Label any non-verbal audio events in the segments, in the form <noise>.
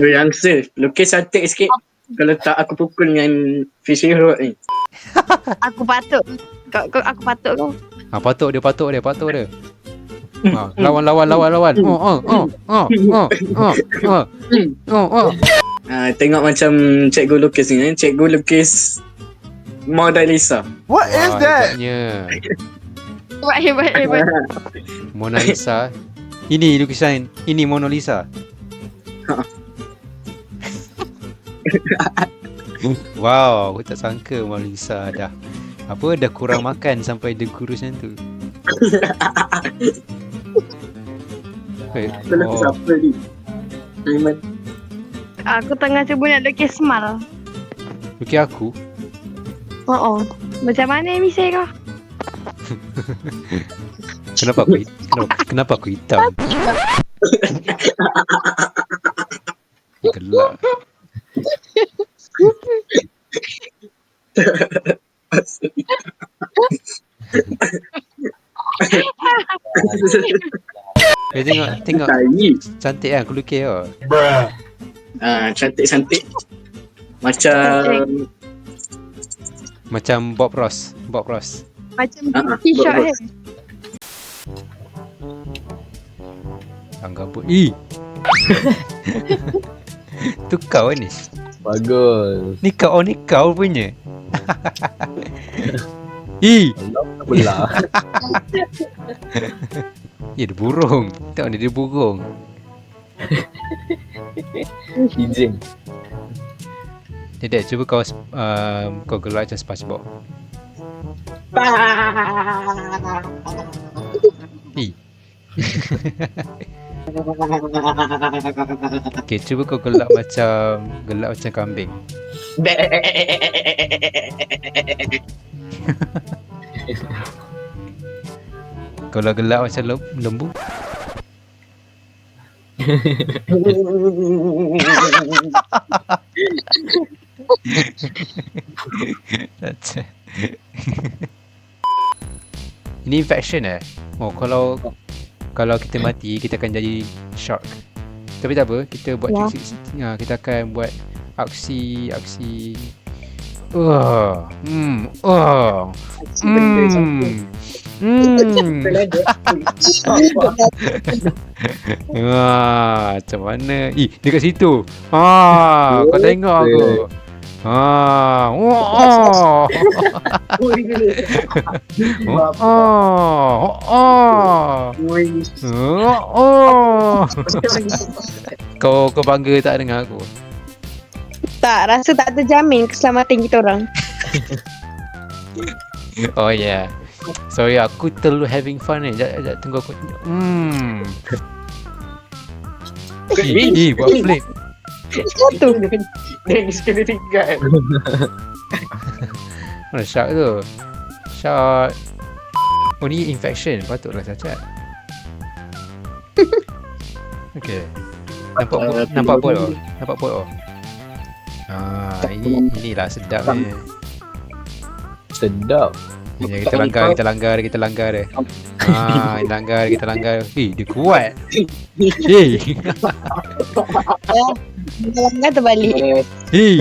So yang sir, lukis cantik sikit. Kalau tak aku pukul dengan fish hero ni. <laughs> Aku patut. Kau, kau, aku patut kau. Ha, patuk dia, patuk dia, patuk dia. Ha, lawan, lawan, lawan, lawan. Oh, oh, oh, oh, oh, oh, oh, oh, oh. Ah, tengok macam cikgu lukis ni. eh. Cikgu lukis Mona Lisa. What is Wah, that? Hebatnya. Hebat, hebat, hebat. Mona Lisa. Ini lukisan, ini Mona Lisa. <laughs> wow, aku tak sangka Mona Lisa dah apa dah kurang makan sampai dia kurus macam tu. <laughs> Kalau oh, siapa ni? Aiman. Aku tengah cuba nak lukis smile. lukis aku. Oh, oh. Macam mana misal kau? <laughs> Kenapa aku kenapa, kenapa aku hitam? Gelap. <laughs> Eh tengok tengok cantik kan aku lukis tau. Ah, cantik-cantik. Macam Macam Bob Ross, Bob Ross. Macam Ah, t-shirt bagus. kan? Angga pun. Ih. <laughs> tu kau ni. Bagus. Ni kau ni kau punya. <laughs> Ih, Belah. ya <laughs> dia burung. Tengok ni dia burung. Izin. Jadi cuba kau um, kau gelak macam SpongeBob. <laughs> Ih. <laughs> Okay, cuba kau gelak macam gelak macam kambing. <laughs> Kalau gelak macam lem- lembu. That's <laughs> it. Ini infection eh? Oh, kalau kalau kita mati, kita akan jadi shark. Tapi tak apa, kita buat Ya. ya. kita akan buat aksi aksi Oh, hmm, oh, hmm, hmm. Macam mana? Ih, dekat situ. Ah, kau tengok aku. Ah, wah. Oh, oh, oh. Oh, oh. Kau kau bangga tak dengar aku? Tak, rasa tak terjamin keselamatan kita orang. <laughs> Oh yeah. Sorry aku terlalu having fun ni. Sekejap, sekejap tunggu aku. Hmm. Ih, ih, buat flip. Satu. Dia sekali tinggal. Mana shark tu? Shark. Oh ni infection. Patutlah cacat. <laughs> Okay. Nampak nampak bol oh. Nampak oh. Ah, ini inilah sedap ni. Sedap. Ya, kita langgar, kita langgar, kita langgar dia. Ah, kita langgar, kita langgar. Eh, dia kuat. Eh, Kalau enggak terbalik. eh.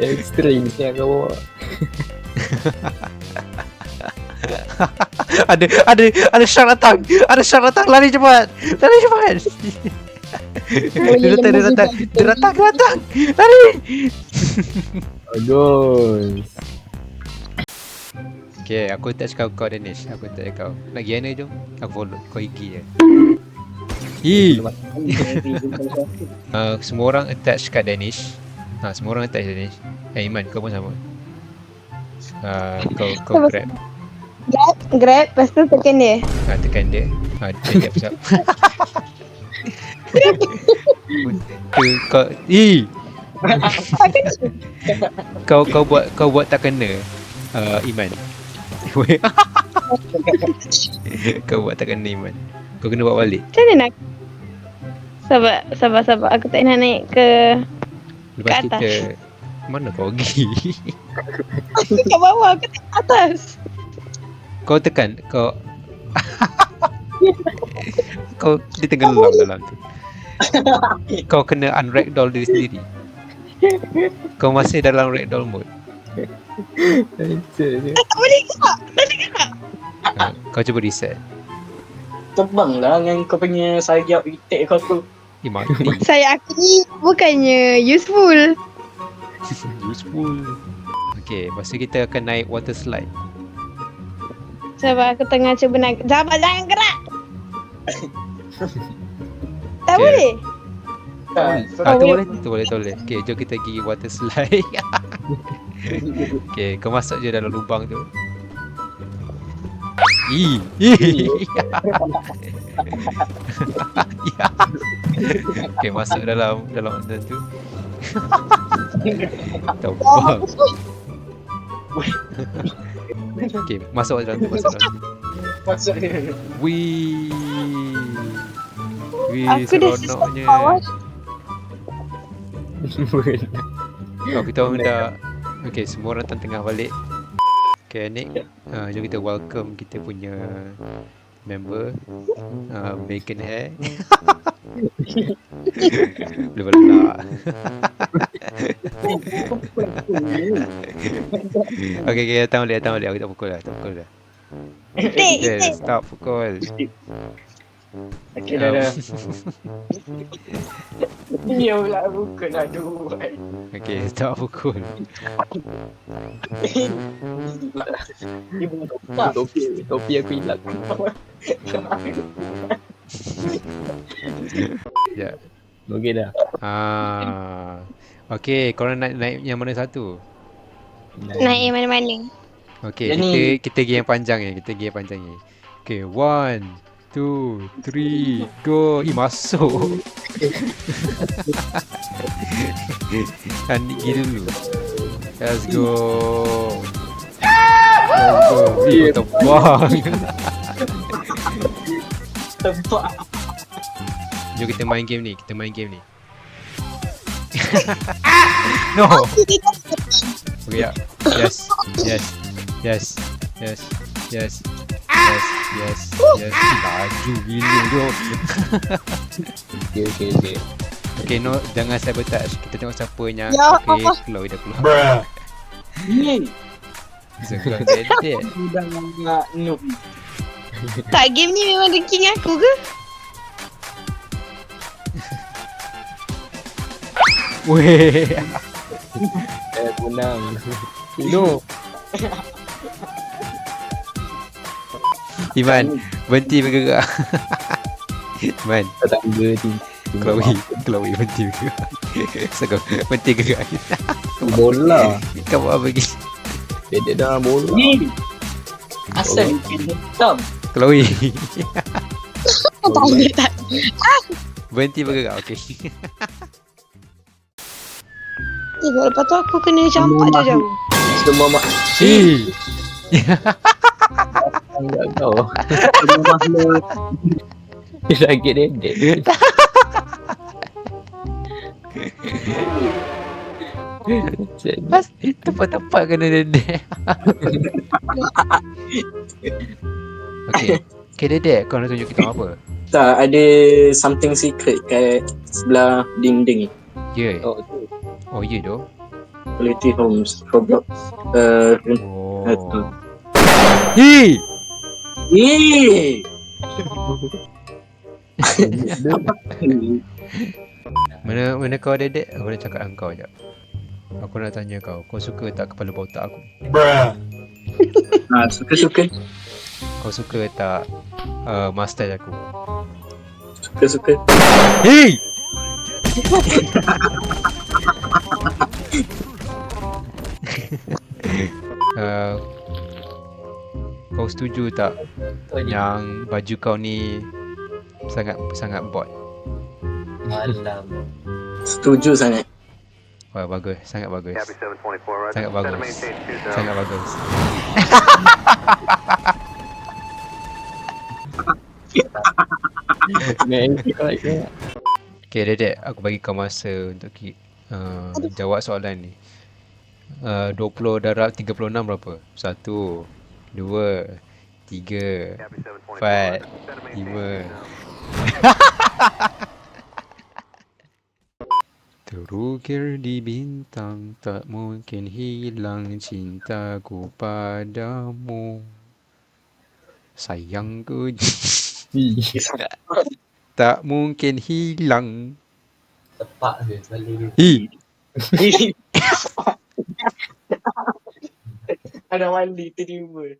Extreme siap kau bawa. ada ada ada shark datang. Ada shark datang. Lari cepat. Lari cepat. Dia datang, dia datang. Dia datang, dia datang. Lari. Bagus. Okay, aku touch kau kau Danish. Aku touch kau. Nak pergi mana jom? Aku follow. Kau pergi je. Ih, uh, semua orang attach kat Danish. Ha, semua orang attach Danish. Eh, Iman, kau pun sama. Uh, kau kau grab. Grab, grab, lepas tu tekan dia. Ha, tekan dia. Ha, dia dia pesat. <laughs> kau ih kau kau buat kau buat tak kena uh, Iman. <laughs> kau buat tak kena Iman. Kau kena buat balik. Macam mana nak? Sabar, sabar, sabar. Aku tak nak naik ke... Lepas Kat atas. kita mana kau pergi? Aku kat bawah, aku atas. kau tekan kau <laughs> kau dia tenggelam dalam tu. <laughs> Kau kena unragdoll diri sendiri. Kau masih dalam ragdoll mode. Je. Tak boleh kak. Tak boleh. Uh, kau cuba reset. Terbang lah dengan kau punya sayap itik kau tu. Eh mati. <laughs> Saya aku ni bukannya useful. <laughs> Useful. Okay, lepas tu kita akan naik water slide. Sebab aku tengah cuba nak... Sabar, jangan gerak. Tak Okay. boleh. Tak, Ah, tu boleh. boleh, tu boleh, tu boleh. Okay, jom kita pergi water slide. <laughs> okay, kau masuk je dalam lubang tu. Ih, ih. Ya. <laughs> okay, masuk dalam dalam benda tu. <laughs> Terbang. Okay, masuk dalam tu, masuk dalam tu. Masuk dia. Wih. Wih, Aku dah seronoknya. bawah. Oh, kita orang dah Okay, semua orang tengah balik. Okay, Nick. Uh, Jom kita welcome kita punya member. Uh, Bacon Hair. <laughs> Boleh balik Okay, okay, datang balik, datang balik. Aku tak pukul lah, tak pukul lah Okay, stop pukul Okay, dah dah. <laughs> Dia pula buka nak dua. Okay, stop pukul Ibu tak. Topi, topi aku hilang. Sekejap <laughs> Okey dah. Ah, Okay, korang naik, naik yang mana satu? Naik yang mana-mana. Okay, Yang kita ni. kita pergi yang panjang ni, kita pergi yang panjang ni. Okay, one, two, three, go. Ih, masuk. Kan pergi dulu. Let's go. Let's go. Ih, kau terbang. Jom kita main game ni, kita main game ni. <laughs> no. Okay, ya. Yes. Yes. Yes. Yes. Yes. Yes. Yes. Laju gila tu. Okey okey okey. Okay, no, jangan sabotage. Kita tengok siapa yang Ya okay, Allah. keluar dah keluar. Ni. So, kau dead. Sudah <laughs> nak noob. <laughs> Tak, game ni memang ranking aku ke? Weh. <laughs> Eh punang. No. Iman, berhenti bergerak. <laughs> Iman, Tak ti. Chloe, Chloe berhenti bergerak. <laughs> Kau berhenti gerak. <laughs> Bola. Kau buat apa lagi? Dia dia dah bola. Ni. Asal hitam. Chloe, Tak ada, tak. berhenti bergerak. Okay. Tengok lepas tu aku kena campak jauh-jauh. Semua mak Eh. Enggak kau. Semua makhluk. Dia sakit dedek. Pas tempat-tempat kena dedek. okay. Okay, dedek. Kau nak tunjuk kita apa? Tak, ada something secret kat sebelah dinding ni. Ya. Yeah. Oh tu. Oh, ya yeah, doh. Quality Homes, Roblox. Uh, Oh. Hei! Eh. Mana mana kau dedek? Aku nak cakap dengan kau jap. Aku nak tanya kau, kau suka tak kepala botak aku? Ah, suka-suka. Kau suka tak uh, mustache aku? Suka-suka. Hei! <laughs> uh, setuju tak yang baju kau ni sangat sangat bot? Malam. Setuju sangat. Wah bagus, sangat bagus. Sangat bagus. Sangat bagus. <laughs> Okay Dedek, aku bagi kau masa untuk ki, uh, jawab soalan ni. Uh, 20 darab 36 berapa? 1 2 3 4 5 Terukir di bintang tak mungkin hilang cintaku padamu. Sayangku <laughs> tak mungkin hilang. Tepak je balik. Hi. <laughs> Ano nga, litin mo eh.